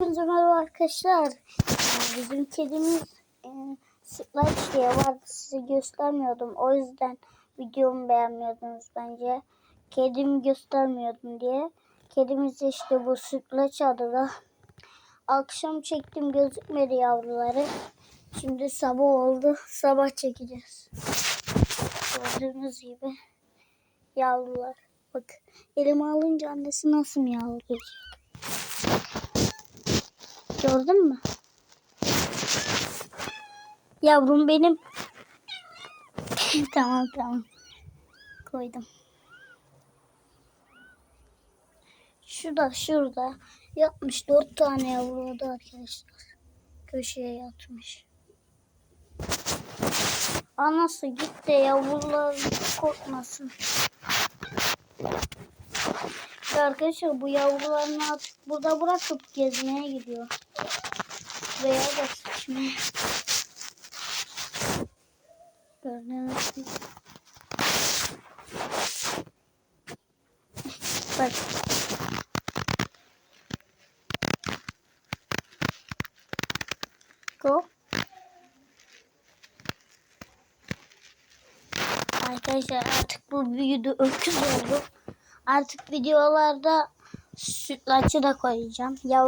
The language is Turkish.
Hepinize merhaba arkadaşlar. Bizim kedimiz e, Sütlaç diye vardı. Size göstermiyordum. O yüzden videomu beğenmiyordunuz bence. Kedimi göstermiyordum diye. Kedimiz işte bu Sütlaç adı da. Akşam çektim gözükmedi yavruları. Şimdi sabah oldu. Sabah çekeceğiz. Gördüğünüz gibi yavrular. Bak elime alınca annesi nasıl miyavlıyor. Gördün mü? Yavrum benim. tamam tamam. Koydum. Şurada şurada yatmış dört tane yavru oldu arkadaşlar. Köşeye yatmış. Anası git de yavrular korkmasın. Arkadaşlar bu yavrularını artık burada bırakıp gezmeye gidiyor. Veya da sıçmaya. Gördüğünüz gibi. Bak. Go. Arkadaşlar artık bu büyüdü öküz oldu. Artık videolarda sütlaçı da koyacağım. Ya